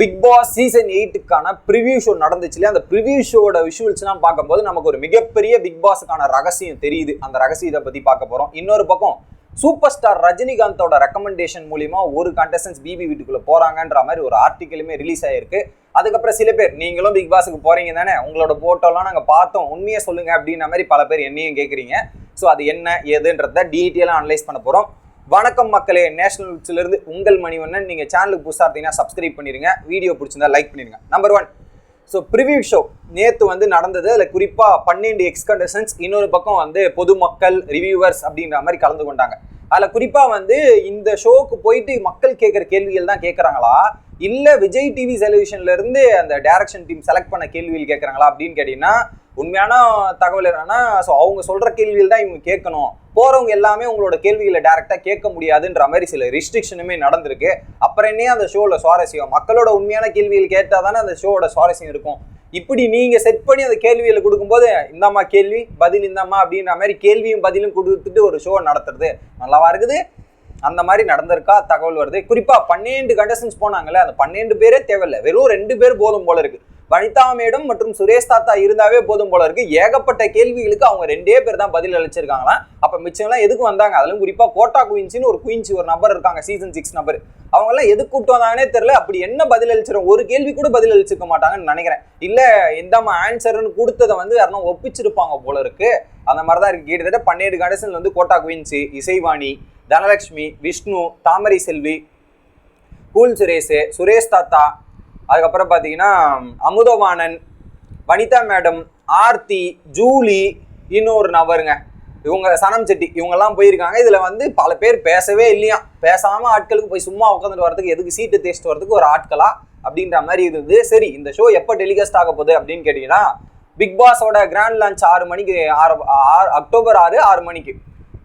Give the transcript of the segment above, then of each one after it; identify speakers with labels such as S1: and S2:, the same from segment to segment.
S1: Big Boss season எயிட்டுக்கான preview show நடந்துச்சு இல்லையா? அந்த ப்ரிவியூ ஷோட விஷுவல்ஸ்லாம் பார்க்கும்போது நமக்கு ஒரு மிகப்பெரிய பிக் பாஸுக்கான ரகசியம் தெரியுது. அந்த ரகசியத்தை பற்றி பார்க்க போகிறோம் இன்னொரு பக்கம் சூப்பர் ஸ்டார் ரஜினிகாந்தோட ரெக்கமெண்டேஷன் மூலிமா ஒரு கண்டஸ்டன்ஸ் பிபி வீட்டுக்குள்ளே போகிறாங்கன்ற மாதிரி ஒரு ஆர்டிக்கலுமே ரிலீஸ் ஆயிருக்கு. அதுக்கப்புறம் சில பேர் நீங்களும் பிக் பாஸுக்கு போகிறீங்க தானே? உங்களோட போட்டோலாம் நாங்கள் பார்த்தோம். உண்மையை சொல்லுங்கள் அப்படின்ற மாதிரி பல பேர் என்னையும் கேட்குறீங்க ஸோ அது என்ன ஏதுன்றத டீட்டெயிலாக அனலைஸ் பண்ண போகிறோம் வணக்கம் மக்களே. நேஷனல் இருந்து உங்கள் மணிவண்ணன். நீங்கள் சேனலுக்கு புதுசாக இருந்தீங்கன்னா சப்ஸ்கிரைப் பண்ணிடுங்க வீடியோ பிடிச்சிருந்தா லைக் பண்ணிடுங்க number one so preview show நேற்று வந்து நடந்தது. அதில் குறிப்பாக பன்னெண்டு எக்ஸ்கண்டசன்ஸ் இன்னொரு பக்கம் வந்து பொதுமக்கள் ரிவ்யூவர்ஸ் அப்படின்ற மாதிரி கலந்து கொண்டாங்க. அதில் குறிப்பாக வந்து இந்த ஷோவுக்கு போயிட்டு மக்கள் கேட்குற கேள்விகள் தான் கேட்குறாங்களா இல்லை விஜய் டிவி டெலிவிஷன்ல இருந்து அந்த டைரக்ஷன் டீம் செலக்ட் பண்ண கேள்விகள் கேட்குறாங்களா அப்படின்னு கேட்டிங்கன்னா உண்மையான தகவல் என்னன்னா ஸோ அவங்க சொல்கிற கேள்விகள் தான் இவங்க கேட்கணும். போகிறவங்க எல்லாமே உங்களோட கேள்விகளை டேரெக்டாக கேட்க முடியாதுன்ற மாதிரி சில ரிஸ்ட்ரிக்ஷனுமே நடந்திருக்கு. அப்புறம் என்ன அந்த ஷோல சுவாரஸ்யம். மக்களோட உண்மையான கேள்விகள் கேட்டால் தானே அந்த ஷோவோட சுவாரஸ்யம் இருக்கும். இப்படி நீங்கள் செட் பண்ணி அந்த கேள்விகளை கொடுக்கும்போது இந்தாம்மா கேள்வி பதில் இந்தாம்மா அப்படின்ற மாதிரி கேள்வியும் பதிலும் கொடுத்துட்டு ஒரு ஷோ நடத்துறது. நல்லாவா இருக்குது? அந்த மாதிரி நடந்திருக்கா? தகவல் வருது. குறிப்பாக பன்னெண்டு கண்டஸ்டன்ஸ் போனாங்கல்ல அந்த பன்னெண்டு பேரே தேவையில்லை. வெறும் ரெண்டு பேர் போதும் போல இருக்கு. வனிதா மேடம் மற்றும் சுரேஷ் தாத்தா இருந்தாவே போதும் போல இருக்கு. ஏகப்பட்ட கேள்விகளுக்கு அவங்க ரெண்டே பேர் தான் பதில் அளிச்சிருக்காங்களாம். அப்ப மிச்சம்லாம் எதுக்கு வந்தாங்க? அதிலும் குறிப்பா கோட்டா குயின்ஸ்னு ஒரு குயின்ஸ் ஒரு நபர் இருக்காங்க சீசன் சிக்ஸ் நபர். அவங்க எல்லாம் எதுக்கு கூப்பிட்டு வந்தாங்கன்னே தெரியல. அப்படி என்ன பதில் அளிச்சிடும் ஒரு கேள்வி கூட பதில் அளிச்சிருக்க மாட்டாங்கன்னு நினைக்கிறேன். இல்ல எந்த ஆன்சர்னு கொடுத்ததை வந்து யாரும் ஒப்பிச்சிருப்பாங்க போல இருக்கு. அந்த மாதிரி தான் இருக்கு. கிட்டத்தட்ட பன்னெண்டு கடைசல் வந்து quota queens Isaivani Dhanalakshmi Vishnu Thamarai Selvi cool Suresh Suresh தாத்தா அதுக்கப்புறம் பார்த்தீங்கன்னா அமுதவாணன் வனிதா மேடம் ஆர்த்தி ஜூலி இன்னொரு நபருங்க. இவங்க சனம் செட்டி இவங்கெல்லாம் போயிருக்காங்க. இதில் வந்து பல பேர் பேசவே இல்லையா? பேசாமல் ஆட்களுக்கு போய் சும்மா உட்காந்துட்டு வரதுக்கு எதுக்கு? சீட்டு தேய்ச்சிட்டு வரதுக்கு ஒரு ஆட்களா? அப்படின்ற மாதிரி இருந்தது. சரி இந்த ஷோ எப்போ டெலிகாஸ்ட் ஆக போகுது அப்படின்னு கேட்டிங்கன்னா பிக் பாஸோட கிராண்ட் லான்ச் ஆறு மணிக்கு ஆறு ஆறு அக்டோபர் ஆறு ஆறு மணிக்கு.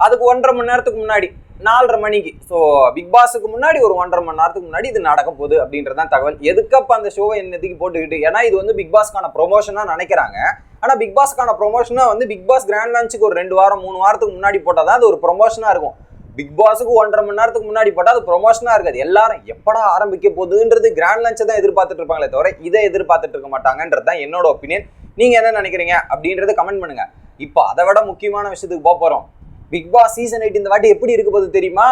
S1: அதுக்கு ஒன்றரை மணி நேரத்துக்கு முன்னாடி. நாலரை மணிக்கு. ஸோ பிக் பாஸுக்கு முன்னாடி ஒரு ஒன்றரை மணி நேரத்துக்கு முன்னாடி இது நடக்க போகுது அப்படின்றதான் தகவல். எதுக்கப்ப அந்த ஷோவை என்னத்துக்கு போட்டுக்கிட்டு ஏன்னா இது வந்து பிக் பாஸ்க்கான ப்ரொமோஷனாக நினைக்கிறாங்க. ஆனால் பிக் பாஸ்க்கான ப்ரொமோஷனாக வந்து பிக் பாஸ் கிராண்ட் லான்ச்சுக்கு ஒரு ரெண்டு வாரம் மூணு வாரத்துக்கு முன்னாடி போட்டால் தான் அது ஒரு ப்ரொமோஷனாக இருக்கும். பிக் பாஸுக்கு ஒன்றரை மணி நேரத்துக்கு முன்னாடி போட்டால் அது ப்ரொமோஷனாக இருக்காது. எல்லாரும் எப்படா ஆரம்பிக்க போகுதுன்றது கிராண்ட் லான்ச்சை தான் எதிர்பார்த்துட்டு இருப்பாங்களே தவிர இதை எதிர்பார்த்துட்டு இருக்க மாட்டாங்கன்றது தான் என்னோட ஒப்பீனியன் நீங்கள் என்ன நினைக்கிறீங்க அப்படின்றத கமெண்ட் பண்ணுங்கள் இப்போ அதை விட முக்கியமான விஷயத்துக்கு போக போகிறோம் பிக் பாஸ் சீசன் எயிட் இந்த வாட்டி எப்படி இருக்க போகுது தெரியுமா?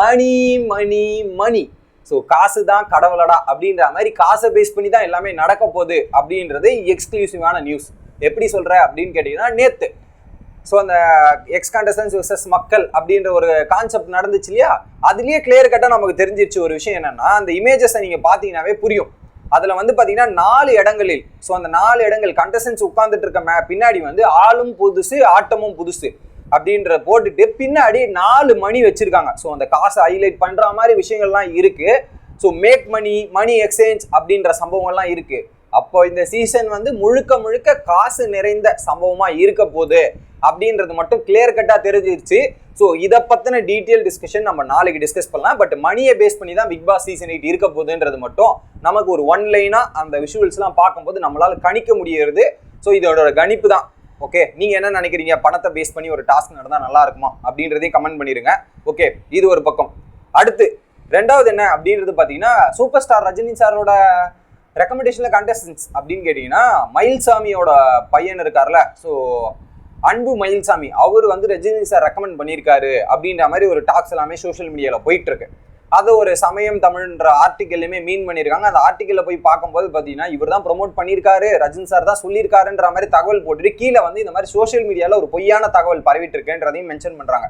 S1: மணி மணி மணி. ஸோ காசு தான் கடவுளடா அப்படின்ற மாதிரி காசை பேஸ் பண்ணி தான் எல்லாமே நடக்க போகுது அப்படின்றது எக்ஸ்க்ளூசிவான நியூஸ் எப்படி சொல்கிற அப்படின்னு கேட்டிங்கன்னா நேத்து. ஸோ அந்த எக்ஸ் கான்டஸ்டன்ஸ் விசஸ் மக்கள் அப்படின்ற ஒரு கான்செப்ட் நடந்துச்சு இல்லையா? அதுலேயே கிளியர் கட்டாக நமக்கு தெரிஞ்சிருச்சு ஒரு விஷயம் என்னென்னா அந்த இமேஜஸை நீங்கள் பார்த்தீங்கன்னாவே புரியும். அதில் வந்து பார்த்தீங்கன்னா நாலு இடங்களில் ஸோ அந்த நாலு இடங்கள் கண்டஸ்டன்ஸ் உட்காந்துட்டு இருக்க மே பின்னாடி வந்து ஆளும் புதுசு ஆட்டமும் புதுசு. அப்படின்ற போட்டுட்டு பின்னாடி நாலு மணி வச்சிருக்காங்க. ஸோ அந்த காசை ஹைலைட் பண்ற மாதிரி விஷயங்கள்லாம் இருக்கு. So make money money exchange அப்படின்ற சம்பவங்கள்லாம் இருக்கு. அப்போ இந்த சீசன் வந்து முழுக்க முழுக்க காசு நிறைந்த சம்பவமா இருக்க போகுது. அப்படின்றது மட்டும் கிளியர் கட்டாக தெரிஞ்சிருச்சு. ஸோ இதை பற்றின டீட்டெயில் டிஸ்கஷன் நம்ம நாளைக்கு டிஸ்கஸ் பண்ணலாம். பட் மணியை பேஸ் பண்ணி தான் பிக் பாஸ் சீசன் எயிட் இருக்க போகுதுன்றது மட்டும் நமக்கு ஒரு ஒன் லைனாக அந்த விஷுவல்ஸ்லாம் பார்க்கும்போது நம்மளால் கணிக்க முடியறது ஸோ இதோட கணிப்பு தான். ஓகே நீங்கள் என்ன நினைக்கிறீங்க? பணத்தை பேஸ் பண்ணி ஒரு டாஸ்க் நடந்தால் நல்லா இருக்குமா? அப்படின்றதையும் கமெண்ட் பண்ணிடுங்க ஓகே இது ஒரு பக்கம். அடுத்து ரெண்டாவது என்ன அப்படின்றது பார்த்தீங்கன்னா சூப்பர் ஸ்டார் ரஜினி சாரோட ரெக்கமெண்டேஷனில் கண்டஸ்டன்ஸ் அப்படின்னு கேட்டிங்கன்னா மயில்சாமியோட பையன் இருக்கார்ல. ஸோ அன்பு மயில்சாமி அவர் வந்து ரஜினி சார் ரெக்கமெண்ட் பண்ணியிருக்காரு அப்படின்ற மாதிரி ஒரு டாக்ஸ் எல்லாமே சோஷியல் மீடியாவில் போயிட்டுருக்கு அதை ஒரு சமயம் தமிழ்ன்ற ஆர்டிக்கல்லையுமே மீன் பண்ணியிருக்காங்க. அந்த ஆர்டிக்கலில் போய் பார்க்கும்போது பார்த்தீங்கன்னா இவர் தான் ப்ரொமோட் பண்ணியிருக்காரு. ரஜின் சார் தான் சொல்லியிருக்காருன்ற மாதிரி தகவல் போட்டுட்டு கீழே வந்து இந்த மாதிரி சோஷியல் மீடியாவில் ஒரு பொய்யான தகவல் பரவிட்டு இருக்குன்றதையும் மென்ஷன் பண்ணுறாங்க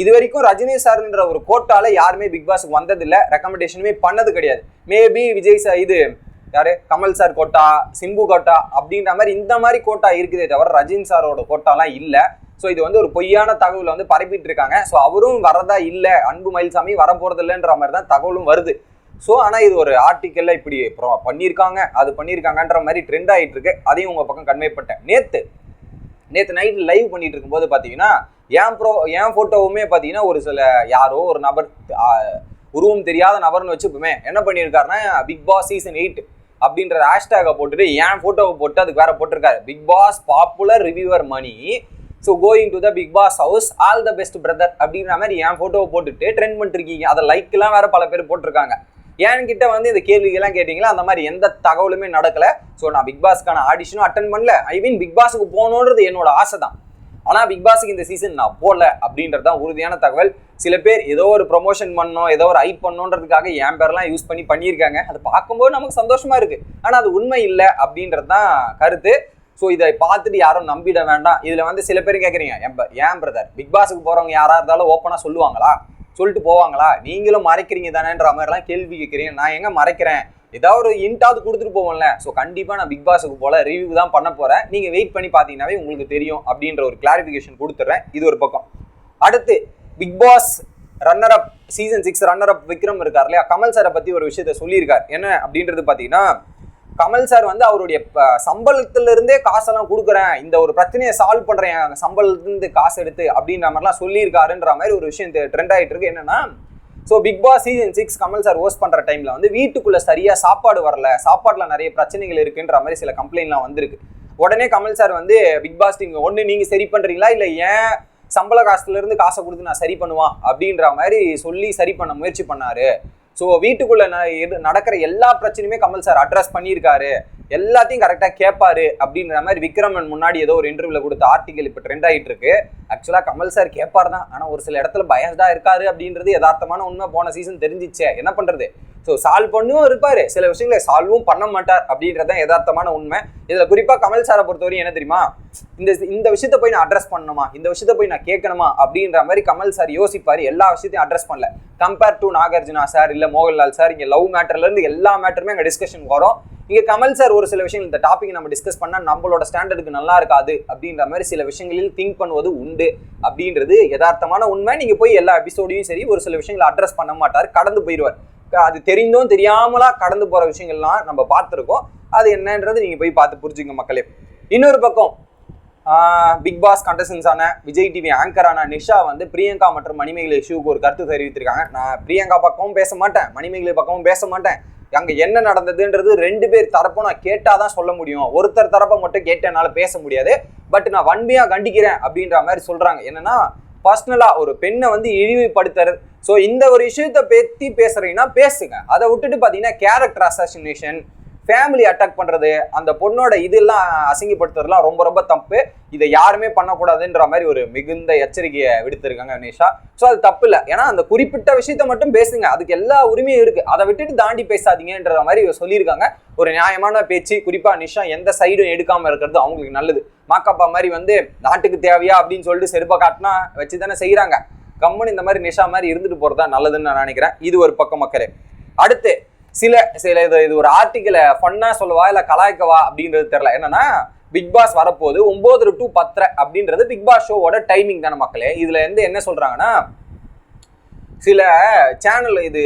S1: இது வரைக்கும் ரஜினி சார்ன்ற ஒரு கோட்டால யாருமே பிக் பாஸ்க்கு வந்ததில்லை. ரெக்கமெண்டேஷனுமே பண்ணது கிடையாது. மேபி விஜய் சார் இது யாரு? Kamal sir quota Simbu quota அப்படின்ற மாதிரி இந்த மாதிரி கோட்டா இருக்குதே தவிர ரஜினி சாரோட கோட்டாலாம் இல்லை. ஸோ இது வந்து ஒரு பொய்யான தகவலை வந்து பரப்பிட்டு இருக்காங்க ஸோ அவரும் வரதா இல்லை அன்பு மயில்சாமி வர போறது இல்லைன்ற மாதிரி தான் தகவலும் வருது. ஸோ ஆனால் இது ஒரு ஆர்டிக்கலில் இப்படி அப்புறம் பண்ணியிருக்காங்க அது பண்ணியிருக்காங்கன்ற மாதிரி ட்ரெண்ட் ஆகிட்டு இருக்கு அதையும் உங்கள் பக்கம் கன்வே பண்ணிட்டேன். நேற்று நைட்டு லைவ் பண்ணிட்டு இருக்கும்போது பார்த்தீங்கன்னா என் ப்ரோ என் ஃபோட்டோவுமே பார்த்தீங்கன்னா ஒரு சில யாரோ ஒரு நபர் உருவம் தெரியாத நபர்னு வச்சுப்போமே என்ன பண்ணியிருக்காருன்னா பிக் பாஸ் சீசன் எயிட் அப்படின்ற ஹேஷ்டேகை போட்டுட்டு என் ஃபோட்டோவை போட்டு அதுக்கு வேற போட்டிருக்காரு. Bigg Boss popular reviewer Mani so going to the Bigg Boss house all the best brother அப்படின்ற மாதிரி என் ஃபோட்டோவை போட்டுட்டு ட்ரெண்ட் பண்ணிருக்கீங்க அதை லைக்லாம் வேற பல பேர் போட்டிருக்காங்க. என்கிட்ட வந்து இந்த கேள்விகள்லாம் கேட்டிங்களா? அந்த மாதிரி எந்த தகவலுமே நடக்கலை. ஸோ நான் பிக் பாஸ்க்கான ஆடிஷனும் அட்டன் பண்ணல. ஐ மீன் பிக் பாஸுக்கு போகணுன்றது என்னோட ஆசை தான். ஆனால் பிக் பாஸுக்கு இந்த சீசன் நான் போகல அப்படின்றது தான் உறுதியான தகவல். சில பேர் ஏதோ ஒரு ப்ரொமோஷன் பண்ணோம் ஏதோ ஒரு ஐப் பண்ணோன்றதுக்காக என் பேர்லாம் யூஸ் பண்ணி பண்ணியிருக்காங்க. அது பார்க்கும்போது நமக்கு சந்தோஷமா இருக்கு. ஆனால் அது உண்மை இல்லை அப்படின்றது தான் கருத்து. ஸோ இதை பார்த்துட்டு யாரும் நம்பிட வேண்டாம். இதில் வந்து சில பேர் கேட்குறீங்க ஏன் ஏன் பிரதர் பிக் பாஸுக்கு போகிறவங்க யாராக இருந்தாலும் ஓப்பனாக சொல்லுவாங்களா? சொல்லிட்டு போவாங்களா? நீங்களும் மறைக்கிறீங்க தானேன்ற மாதிரிலாம் கேள்வி கேட்குறீங்க நான் எங்கே மறைக்கிறேன்? ஏதாவது ஒரு இன்ட்டாவது கொடுத்துட்டு போவோம்ல. ஸோ கண்டிப்பாக நான் பிக் பாஸுக்கு போல ரிவ்யூ தான் பண்ண போகிறேன் நீங்கள் வெயிட் பண்ணி பார்த்தீங்கன்னாவே உங்களுக்கு தெரியும் அப்படின்ற ஒரு கிளாரிஃபிகேஷன் கொடுத்துட்றேன் இது ஒரு பக்கம். அடுத்து Bigg Boss runner up season six runner up Vikram இருக்கார் இல்லையா? கமல் சாரை பற்றி ஒரு விஷயத்த சொல்லியிருக்கார். என்ன அப்படின்றது பார்த்தீங்கன்னா கமல் சார் வந்து அவருடைய சம்பளத்திலிருந்தே காசெல்லாம் கொடுக்குறேன். இந்த ஒரு பிரச்சனையை சால்வ் பண்ணுறேன் என் காசு எடுத்து அப்படின்ற மாதிரிலாம் சொல்லியிருக்காருன்ற மாதிரி ஒரு விஷயம் ட்ரெண்ட் ஆகிட்டு இருக்கு. என்னன்னா so Bigg Boss season six Kamal sir host பண்ணுற டைமில் வந்து வீட்டுக்குள்ள சரியாக சாப்பாடு வரல. சாப்பாட்டில் நிறைய பிரச்சனைகள் இருக்குன்ற மாதிரி சில கம்ப்ளைண்ட்லாம் வந்திருக்கு. உடனே கமல் சார் வந்து பிக் பாஸ் டீம் ஒன்று நீங்கள் சரி பண்ணுறீங்களா இல்லை ஏன் சம்பள காசுலேருந்து காசை கொடுத்து நான் சரி பண்ணுவான் அப்படின்ற மாதிரி சொல்லி சரி பண்ண முயற்சி பண்ணாரு. ஸோ வீட்டுக்குள்ளே ந- எது- நடக்கிற எல்லா பிரச்சனையுமே கமல் சார் அட்ரஸ் பண்ணியிருக்காரு. எல்லாத்தையும் கரெக்டாக கேட்பாரு அப்படின்ற மாதிரி விக்ரமன் முன்னாடி ஏதோ ஒரு இன்டர்வியூல கொடுத்த ஆர்டிகல் இப்போ ட்ரெண்ட் ஆகிட்டு இருக்கு. ஆக்சுவலாக கமல் சார் கேட்பார் தான் ஆனால் ஒரு சில இடத்துல பயஸ்டாக இருக்காரு அப்படின்றது யதார்த்தமான உண்மை போன சீசன் தெரிஞ்சிச்சே. என்ன பண்ணுறது ஸோ சால்வ் பண்ணும் இருப்பார். சில விஷயங்களை சால்வும் பண்ண மாட்டார் அப்படின்றது தான் யதார்த்தமான உண்மை. இதில் குறிப்பாக கமல் சாரை பொறுத்தவரையும் என்ன தெரியுமா? இந்த இந்த விஷயத்த போய் நான் அட்ரஸ் பண்ணணுமா? இந்த விஷயத்த போய் நான் கேட்கணுமா? அப்படின்ற மாதிரி கமல் சார் யோசிப்பார். எல்லா விஷயத்தையும் அட்ரஸ் பண்ணல. கம்பேர் டு நாகார்ஜுனா சார் இல்லை மோகன்லால் சார் இங்கே லவ் மேட்டர்லேருந்து எல்லா மேட்டருமே அங்கே டிஸ்கஷன் வரும். இங்கே கமல் சார் ஒரு சில விஷயங்கள் இந்த டாபிக் நம்ம டிஸ்கஸ் பண்ணால் நம்மளோட ஸ்டாண்டர்டுக்கு நல்லா இருக்காது அப்படின்ற மாதிரி சில விஷயங்களில் திங்க் பண்ணுவது உண்டு அப்படின்றது யதார்த்தமான உண்மை. நீங்கள் போய் எல்லா எபிசோடையும் சரி ஒரு சில விஷயங்களை அட்ரஸ் பண்ண மாட்டார். கடந்து போயிடுவார் அது தெரிந்தும் தெரியாமலா கடந்து போற விஷயங்கள்லாம் நம்ம பார்த்துருக்கோம். அது என்னன்றது நீங்க போய் பார்த்து புரிஞ்சுங்க மக்களே. இன்னொரு பக்கம் பிக் பாஸ் கண்டஸ்டன்ஸான விஜய் டிவி ஆங்கரான நிஷா வந்து பிரியங்கா மற்றும் மணிமேகலை இஷ்யூக்கு ஒரு கருத்து தெரிவித்திருக்காங்க. நான் பிரியங்கா பக்கமும் பேச மாட்டேன் மணிமேகலை பக்கமும் பேச மாட்டேன். அங்கே என்ன நடந்ததுன்றது ரெண்டு பேர் தரப்பும் நான் கேட்டால் தான் சொல்ல முடியும். ஒருத்தர் தரப்பை மட்டும் கேட்டு என்னால் பேச முடியாது. பட் நான் வன்மையாக கண்டிக்கிறேன் அப்படின்ற மாதிரி சொல்கிறாங்க என்னன்னா பர்சனலாக ஒரு பெண்ணை வந்து இழிவுபடுத்துறது ஸோ இந்த ஒரு விஷயத்தை பற்றி பேசுகிறீங்கன்னா பேசுங்க. அதை விட்டுட்டு பார்த்தீங்கன்னா கேரக்டர் அசாசினேஷன் ஃபேமிலி அட்டாக் பண்ணுறது அந்த பொண்ணோட இதெல்லாம் அசிங்கப்படுத்துறதுலாம் ரொம்ப ரொம்ப தப்பு. இதை யாருமே பண்ணக்கூடாதுன்ற மாதிரி ஒரு மிகுந்த எச்சரிக்கையை விடுத்திருக்காங்க நிஷா. ஸோ அது தப்பு இல்லை. ஏன்னா அந்த குறிப்பிட்ட விஷயத்த மட்டும் பேசுங்க. அதுக்கு எல்லா உரிமையும் இருக்குது அதை விட்டுட்டு தாண்டி பேசாதீங்கன்ற மாதிரி சொல்லியிருக்காங்க. ஒரு நியாயமான பேச்சு. குறிப்பாக நிஷா எந்த சைடும் எடுக்காமல் இருக்கிறது அவங்களுக்கு நல்லது. மாக்கப்பா மாதிரி வந்து நாட்டுக்கு தேவையா அப்படின்னு சொல்லிட்டு செருப்பை காட்டினா வச்சு தானே செய்கிறாங்க கம்முன்னு இந்த மாதிரி நிஷா மாதிரி இருந்துட்டு போகிறதா நல்லதுன்னு நான் நினைக்கிறேன். இது ஒரு பக்கம் மக்களே. அடுத்து சில சில இது இது ஒரு ஆர்டிக்கலை ஃபன்னா சொல்லவா இல்லை கலாய்க்கவா அப்படின்றது தெரில என்னன்னா பிக் பாஸ் வரப்போகுது ஒம்பது டு பத்தரை அப்படின்றது பிக் பாஸ் ஷோவோட டைமிங் தானே மக்களே. இதுல இருந்து என்ன சொல்றாங்கன்னா சில சேனல் இது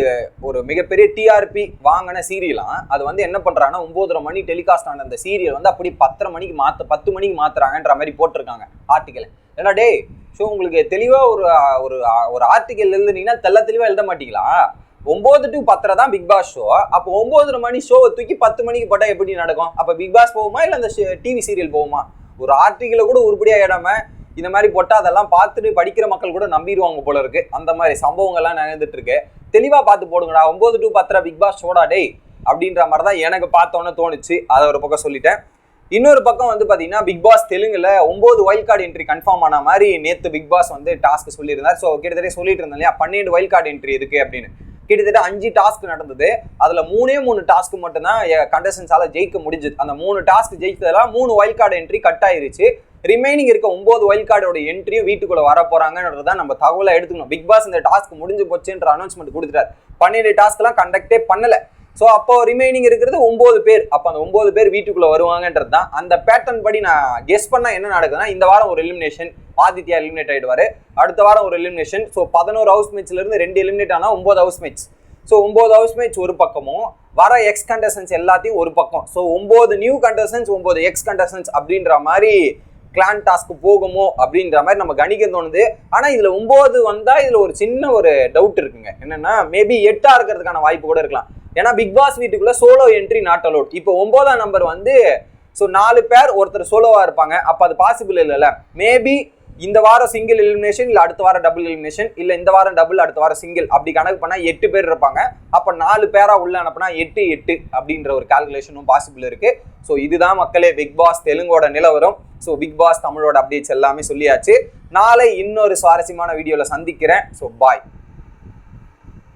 S1: ஒரு மிகப்பெரிய டிஆர்பி வாங்கின சீரியலாம் அது வந்து என்ன பண்ணுறாங்கன்னா ஒம்போதரை மணி டெலிகாஸ்ட் ஆன அந்த சீரியல் வந்து அப்படி பத்தரை மணிக்கு மாற்ற பத்து மணிக்கு மாற்றுறாங்கன்ற மாதிரி போட்டிருக்காங்க ஆர்டிக்கல் ஏன்னா டேய் ஸோ உங்களுக்கு தெளிவாக ஒரு ஒரு ஒரு ஆர்டிக்கல் எழுதுனீங்கன்னா தெல்ல தெளிவாக எழுத மாட்டீங்களா? ஒம்பது டு பத்தரை தான் பிக் பாஸ் ஷோ அப்போ ஒம்போதரை மணி ஷோவை தூக்கி பத்து மணிக்கு போட்டால் எப்படி நடக்கும்? அப்போ பிக் பாஸ் போகுமா இல்லை அந்த டிவி சீரியல் போகுமா? ஒரு ஆர்டிக்கலை கூட உருப்படியாக இடமே இந்த மாதிரி போட்டால் அதெல்லாம் பார்த்துட்டு படிக்கிற மக்கள் கூட நம்பிடுவாங்க போல இருக்கு. அந்த மாதிரி சம்பவங்கள்லாம் நடந்துட்டு இருக்கு. தெளிவாக பார்த்து போடுங்கடா. ஒம்பது டு பத்தரை பிக் பாஸ் ஷோடா டே அப்படின்ற மாதிரி தான் எனக்கு பார்த்தோன்னே தோணுச்சு. அதை ஒரு பக்கம் சொல்லிட்டேன். இன்னொரு பக்கம் வந்து பார்த்தீங்கன்னா பிக் பாஸ் தெலுங்குல ஒம்பது வைல்ட் கார்டு என்ட்ரி கன்ஃபார்ம் ஆன மாதிரி நேற்று பிக் பாஸ் வந்து டாஸ்க் சொல்லியிருந்தார். ஸோ கிட்டத்தட்ட சொல்லிட்டு இருந்தேன் இல்லையா? பன்னெண்டு வைல்ட் கார்டு என்ட்ரி இருக்கு அப்படின்னு. கிட்டத்தட்ட அஞ்சு டாஸ்க் நடந்தது. அதில் மூணே மூணு டாஸ்க் மட்டும்தான் கண்டஸ்டன்ஸால் ஜெயிக்க முடிஞ்சது. அந்த மூணு டாஸ்க் ஜெயித்ததெல்லாம் மூணு வைல்ட் கார்டு என்ட்ரி கட் ஆயிருச்சு. ரிமைனிங் இருக்க ஒன்பது வைல்ட் கார்டோட என்ட்ரியும் வீட்டுக்குள்ள வர போறாங்கன்றத நம்ம தகவலை எடுத்துக்கணும். பிக் பாஸ் இந்த டாஸ்க் முடிஞ்சு போச்சுன்ற அனௌன்ஸ்மெண்ட் கொடுத்துட்டார். பன்னெண்டு டாஸ்க்லாம் கண்டக்டே பண்ணல. ஸோ அப்போ ரிமைனிங் இருக்கிறது ஒன்பது பேர். அப்போ அந்த ஒன்பது பேர் வீட்டுக்குள்ள வருவாங்கன்றது தான். அந்த பேட்டர்ன் படி நான் கெஸ் பண்ணா என்ன நடக்குதுன்னா இந்த வாரம் ஒரு எலிமினேஷன் ஆதித்யா எலிமினேட் ஆகிடுவார் அடுத்த வாரம் ஒரு எலிமினேஷன் ஸோ பதினோரு ஹவுஸ் மேட்ச்லேருந்து ரெண்டு எலிமினேட் ஆனால் ஒம்பது ஹவுஸ் மேட்ச் ஸோ ஒம்பது ஹவுஸ் மேட்ச் ஒரு பக்கமும் வர எக்ஸ் கண்டசன்ஸ் எல்லாத்தையும் ஒரு பக்கம். ஸோ ஒம்பது நியூ கண்டசன்ஸ் ஒம்பது எக்ஸ் கண்டசன்ஸ் அப்படின்ற மாதிரி கிளான் டாஸ்க் போகுமோ அப்படின்ற மாதிரி நம்ம கணிக்க தோணுது. ஆனா இதுல ஒன்பது வந்தா இதுல ஒரு சின்ன ஒரு டவுட் இருக்குங்க. என்னன்னா மேபி எட்டா இருக்கிறதுக்கான வாய்ப்பு கூட இருக்கலாம். ஏன்னா பிக் பாஸ் வீட்டுக்குள்ள சோலோ என்ட்ரி நாட் அலோட் இப்போ ஒன்பதாம் நம்பர் வந்து ஸோ நாலு பேர் ஒருத்தர் சோலோவா இருப்பாங்க. அப்ப அது பாசிபிள் இல்லைல்ல. மேபி இந்த வாரம் சிங்கிள் எலிமினேஷன் இல்லை அடுத்த வாரம் டபுள் எலிமினேஷன் இல்லை இந்த வாரம் டபுள் அடுத்த வாரம் சிங்கிள் அப்படி கணக்கு பண்ணால் எட்டு பேர் இருப்பாங்க. அப்போ நாலு பேராக உள்ள அனுப்புனா எட்டு எட்டு அப்படின்ற ஒரு கால்குலேஷனும் பாசிபிள் இருக்கு. ஸோ இதுதான் மக்களே பிக் பாஸ் தெலுங்கோட நிலவரம் ஸோ பிக் பாஸ் தமிழோட அப்டேட்ஸ் எல்லாமே சொல்லியாச்சு. நாளை இன்னொரு சுவாரஸ்யமான வீடியோவில் சந்திக்கிறேன். So bye